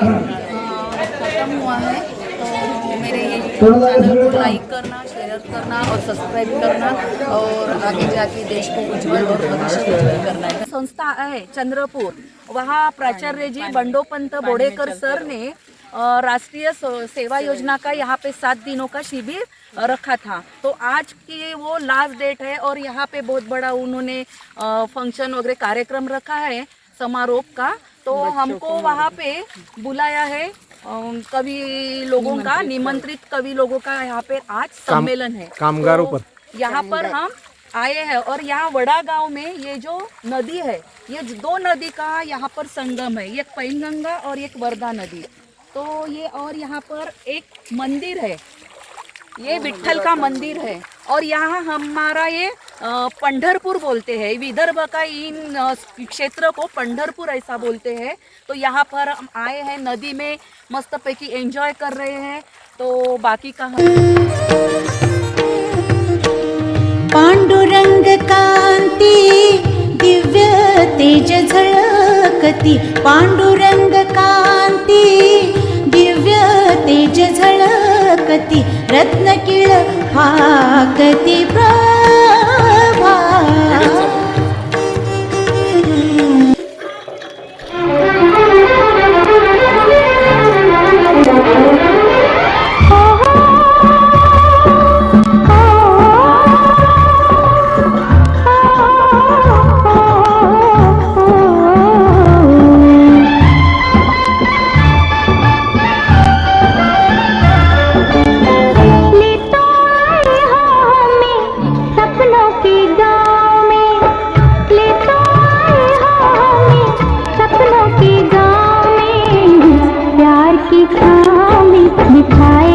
खत्म हुआ है तो मेरे ये यूट्यूब चैनल को लाइक करना शेयर करना और सब्सक्राइब करना और आगे जाके देश को उज्जवल और भविष्य उज्जवल करना है। संस्था है चंद्रपुर। वहाँ प्राचार्य जी बंडोपंत बोडेकर सर ने राष्ट्रीय सेवा योजना का यहाँ पे सात दिनों का शिविर रखा था। तो आज की वो लास्ट डेट है और यहाँ पे बहुत बड़ा उन्होंने फ़ंक्शन वगैरह कार्यक्रम रखा है। समारोह का तो हमको वहाँ पे बुलाया है कवि लोगों का निमंत्रित कवि। लोगों का यहाँ पे आज सम्मेलन है। कामगारों तो यहाँ पर हम आए हैं और यहाँ वड़ा गाँव में ये जो नदी है ये दो नदी का यहाँ पर संगम है एक पैनगंगा और एक वर्धा नदी। तो ये और यहाँ पर एक मंदिर है ये विठल का मंदिर है। और यहाँ हमारा ये पंढरपुर बोलते हैं. विदर्भ का इन क्षेत्र को पंढरपुर ऐसा बोलते हैं. तो यहाँ पर हम आए हैं नदी में मस्त पैकी एंजॉय कर रहे हैं. तो बाकी का पांडुरंग कांती दिव्य तेज झळकती पांडुरंग कांती दिव्य तेज झळकती रत्नकिळ फाकती प्रा में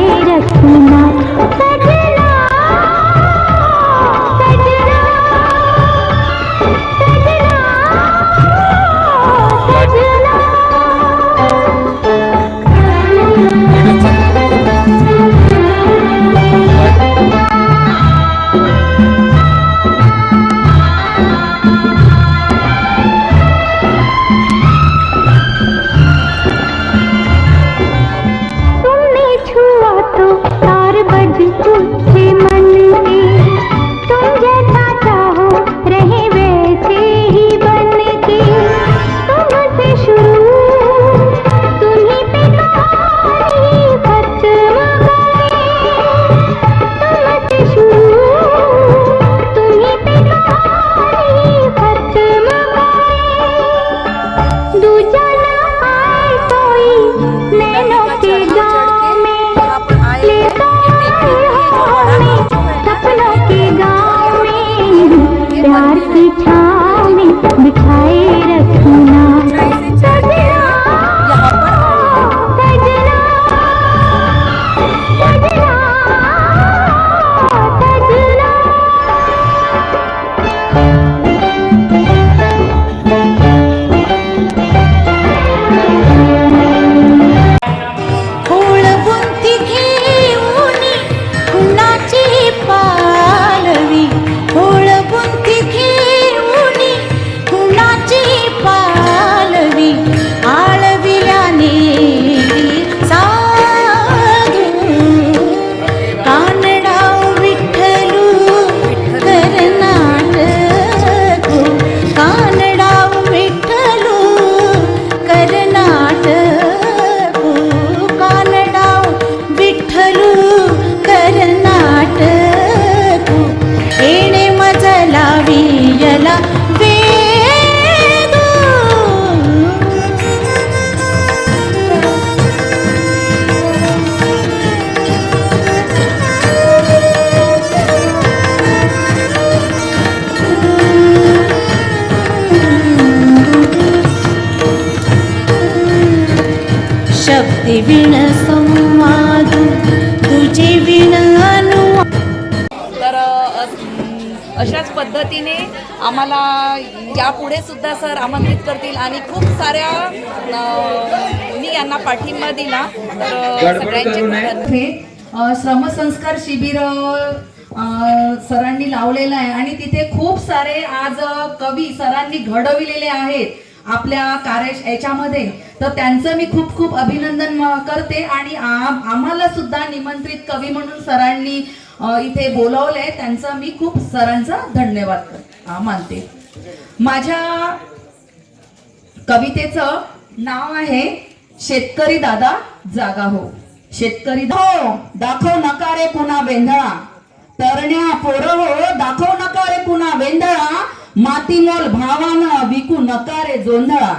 विण संवाद तुझे विण अनुवाद तर अशाच पद्धतीने आम्हाला यापुढे सुद्धा सर आमंत्रित करतील आणि खूप साऱ्या मुली यांना पाठिंबा दिला. तर सगळ्यांचे श्रमसंस्कार शिबिर सरांनी लावलेलं आहे आणि तिथे खूप सारे आज कवी सरांनी घडविलेले आहेत. आपल्या कार्य याच्यामध्ये. तर त्यांचं मी खूप खूप अभिनंदन करते आणि आम्हाला सुद्धा निमंत्रित कवी म्हणून सरांनी इथे बोलावलंय. त्यांचं मी खूप सरांचा धन्यवाद मानते. माझ्या कवितेचं नाव आहे शेतकरी दादा जागा हो. शेतकरी हो दाखव नका रे पुन्हा वेंधळा. तरण्या पोरं हो दाखव नका रे पुन्हा वेंधळा. मातीमोल भावानं विकू नका रे जोंधळा.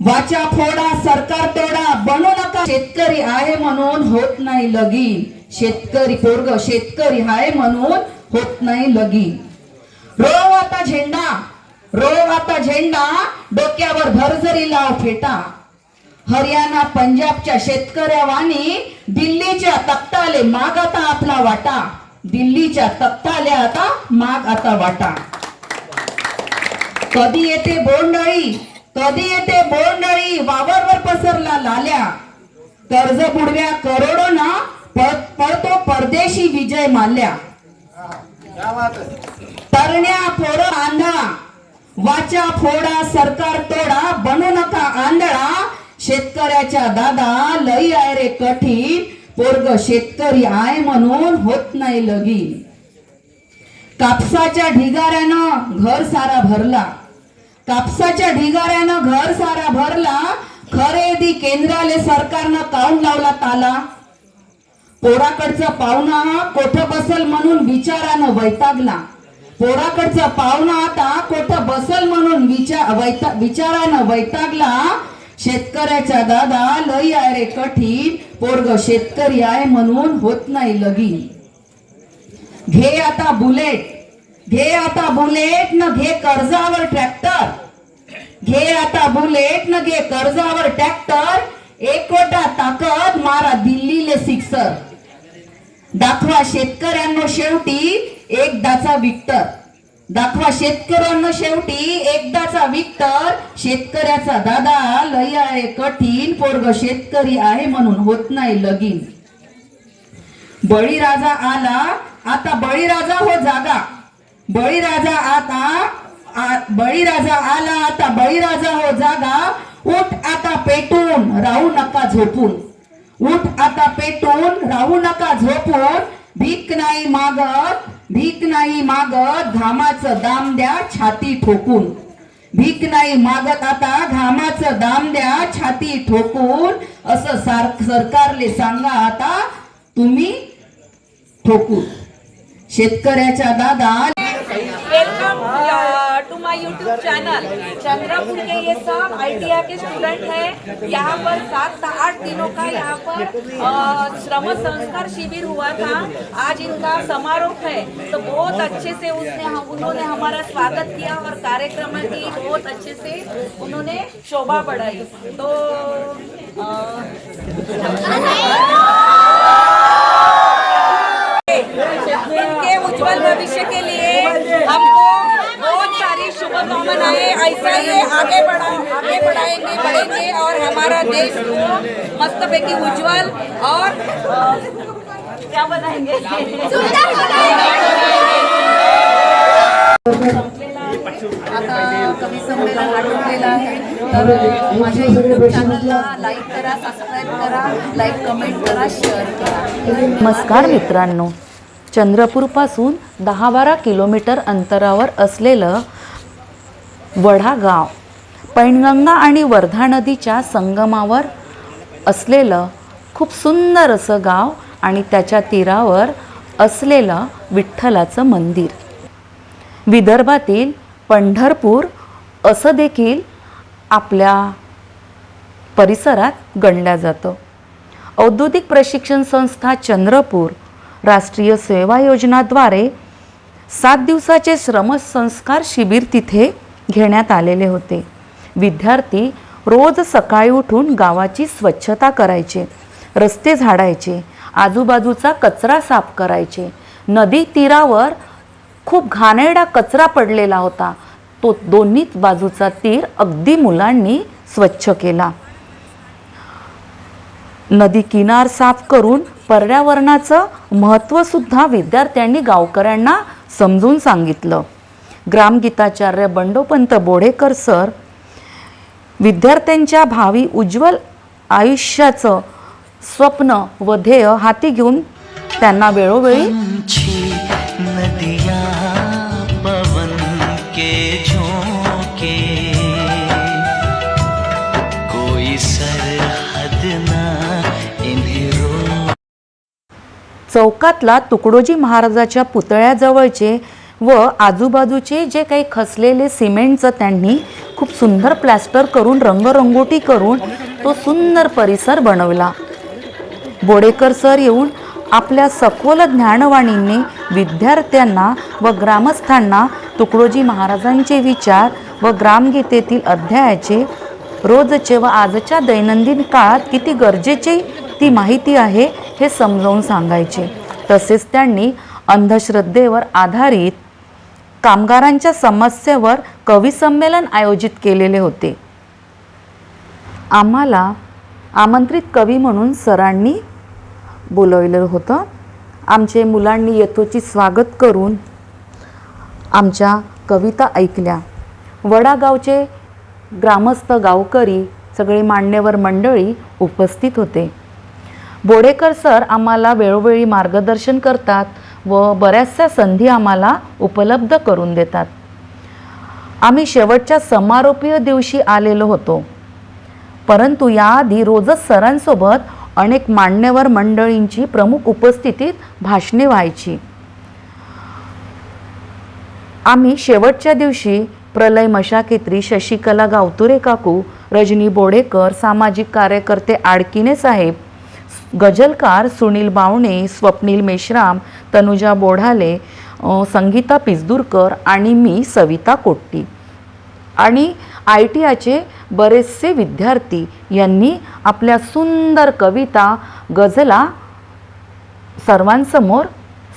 वाचा फोडा सरकार तोडा बनू नका शेतकरी आहे म्हणून होत नाही लगीन. शेतकरी पोरग शेतकरी आहे म्हणून होत नाही लगीन. रोव आता झेंडा रोव आता झेंडा डोक्यावर भरझरी लाव फेटा. हरियाणा पंजाबच्या शेतकऱ्यावानी दिल्लीच्या तक्ताले माग आता आपला वाटा. दिल्लीच्या तक्ताले आता माग आता वाटा. कधी येते बोंडळी? कधी येते बोंडळी? वावरवर पसरला लाल्या. कर्ज बुडव्या करोडो ना पळतो परदेशी विजय मानल्या तरण्या फोड आंधळा. वाचा फोडा सरकार तोडा. बनू नका आंधळा. शेतकऱ्याच्या दादा लई आहे रे कठीण. पोरग शेतकरी आहे म्हणून होत नाही लगीन. कापसाच्या ढिगाऱ्यानं घर सारा भरला. कापसाच्या ढिगाऱ्यानं घर सारा भरला खरेदी केंद्राले सरकारनं काऊन लावला ताला? पोराकडचा पाहुणा कोठ बसल म्हणून विचारानं वैतागला. पोराकडचा पाहुणा आता कोठ बसल म्हणून विचार वैता विचारानं वैतागला. शेतकऱ्याच्या दादा लई आहे रे कठीण पोरग शेतकरी आहे म्हणून होत नाही लगीन. घे आता बुलेट घे आता बुलेट न घे कर्जावर ट्रॅक्टर घे आता बुलेट न घे कर्जावर ट्रॅक्टर एकोटा ताकद मारा दिल्लीले सिक्सर. दाखवा शेतकऱ्यांनो शेवटी एकदाचा विक्टर दाखवा शेतकऱ्यांनो शेवटी एकदाचा विक्टर शेतकऱ्याचा दादा लय आहे कठीण पोरग शेतकरी आहे म्हणून होत नाही लगीन. बळीराजा आला आता बळीराजा हो जागा. बळीराजा आता बळीराजा आला आता बळीराजा हो जागा. उठ आता पेटून राहू नका झोपून. उठ आता पेटून राहू नका झोपून. भीक नाही मागत भीक नाही मागत घामाचं दाम द्या छाती ठोकून. भीक नाही मागत आता घामाचं दाम द्या छाती ठोकून. असं सार सरकारले सांगा आता तुम्ही ठोकून. शेतकऱ्याच्या दादा welcome to my YouTube channel Chandrapur के ये सब आईटीआई के स्टूडेंट हैं. यहाँ पर सात आठ दिनों का यहाँ पर श्रम संस्कार शिविर हुआ था. आज इनका समारोह है. तो बहुत अच्छे से उसने उन्होंने हमारा स्वागत किया और कार्यक्रम की बहुत अच्छे से उन्होंने शोभा बढ़ाई. तो इनके उज्जवल भविष्य के लिए हमको बहुत सारी शुभकामनाएं ऐसा ही आगे बढ़ा आगे बढ़ाएंगे बढ़ेंगे और हमारा देश मस्त मस्तपैकी उज्जवल और क्या बनाएंगे? आता कवी संमेलन आटोपलेलं आहे तर माझ्या चॅनलला लाईक करा सबस्क्राईब करा लाईक कमेंट करा शेअर करा. नमस्कार मित्रांनो. चंद्रपूरपासून दहा बारा किलोमीटर अंतरावर असलेलं वढा गाव पैनगंगा आणि वर्धा नदीच्या संगमावर असलेलं खूप सुंदर असं गाव आणि त्याच्या तीरावर असलेलं विठ्ठलाचं मंदिर. विदर्भातील पंढरपूर असं देखील आपल्या परिसरात गणल्या जातं. औद्योगिक प्रशिक्षण संस्था चंद्रपूर राष्ट्रीय सेवा योजनाद्वारे सात दिवसाचे श्रमसंस्कार शिबिर तिथे घेण्यात आलेले होते. विद्यार्थी रोज सकाळी उठून गावाची स्वच्छता करायचे रस्ते झाडायचे आजूबाजूचा कचरा साफ करायचे. नदी तीरावर खूप घाणेरडा कचरा पडलेला होता. तो दोन्ही बाजूचा तीर अगदी मुलांनी स्वच्छ केला. नदी किनार साफ करून पर्यावरणाचं महत्त्वसुद्धा विद्यार्थ्यांनी गावकऱ्यांना समजून सांगितलं. ग्रामगीताचार्य बंडोपंत बोडेकर सर विद्यार्थ्यांच्या भावी उज्ज्वल आयुष्याचं स्वप्न व ध्येय हाती घेऊन त्यांना वेळोवेळी चौकातला तुकडोजी महाराजाच्या पुतळ्याजवळचे व आजूबाजूचे जे काही खसलेले सिमेंटचं त्यांनी खूप सुंदर प्लॅस्टर करून रंगरंगोटी करून तो सुंदर परिसर बनवला. बोडेकर सर येऊन आपल्या सखोल ज्ञानवाणींनी विद्यार्थ्यांना व ग्रामस्थांना तुकडोजी महाराजांचे विचार व ग्रामगीतेतील अध्यायाचे रोजचे व आजच्या दैनंदिन काळात किती गरजेची ती माहिती आहे हे समजावून सांगायचे. तसेच त्यांनी अंधश्रद्धेवर आधारित कामगारांच्या समस्येवर कविसंमेलन आयोजित केलेले होते. आम्हाला आमंत्रित कवी म्हणून सरांनी बोलवलेलं होतं. आमचे मुलांनी यथोचित स्वागत करून आमच्या कविता ऐकल्या. वडागावचे ग्रामस्थ गावकरी सगळे मान्यवर मंडळी उपस्थित होते. बोडेकर सर आम्हाला वेळोवेळी मार्गदर्शन करतात व बऱ्याचशा संधी आम्हाला उपलब्ध करून देतात. आम्ही शेवटच्या समारोपीय दिवशी आलेलो होतो. परंतु याआधी रोजच सरांसोबत अनेक मान्यवर मंडळींची प्रमुख उपस्थितीत भाषणे व्हायची. आम्ही शेवटच्या दिवशी प्रलय मशाकेत्री शशिकला गावतुरे काकू रजनी बोडेकर सामाजिक कार्यकर्ते आडकिने साहेब गजलकार सुनील बावणे स्वप्नील मेश्राम तनुजा बोढाले संगीता पिजदूरकर आणि मी सविता कोट्टी. आणि आय टी आयचे बरेचसे विद्यार्थी यांनी आपल्या सुंदर कविता गझला सर्वांसमोर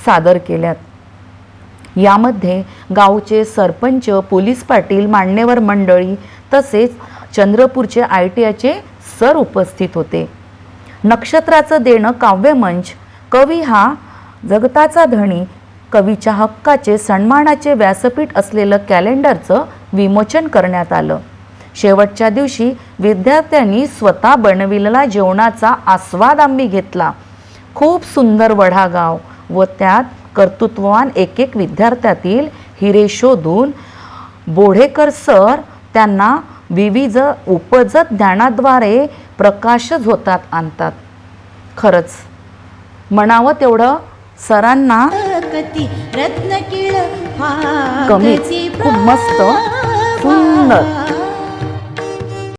सादर केल्यात. यामध्ये गावचे सरपंच पोलीस पाटील मान्यवर मंडळी तसेच चंद्रपूरचे आय टी आयचे सर उपस्थित होते. नक्षत्राचं देणं काव्यमंच कवी हा जगताचा धणी. कवीच्या हक्काचे सन्मानाचे व्यासपीठ असलेलं कॅलेंडरचं विमोचन करण्यात आलं. शेवटच्या दिवशी विद्यार्थ्यांनी स्वतः बनविलेला जेवणाचा आस्वाद आम्ही घेतला. खूप सुंदर वढागाव व त्यात कर्तृत्ववान एक एक विद्यार्थ्यातील हिरे शोधून बोढेकर सर त्यांना विविध उपजत ज्ञानाद्वारे प्रकाशच होतात आणतात. खरंच. म्हणावं तेवढं सरांना कमीच खूप मस्त सुंदर.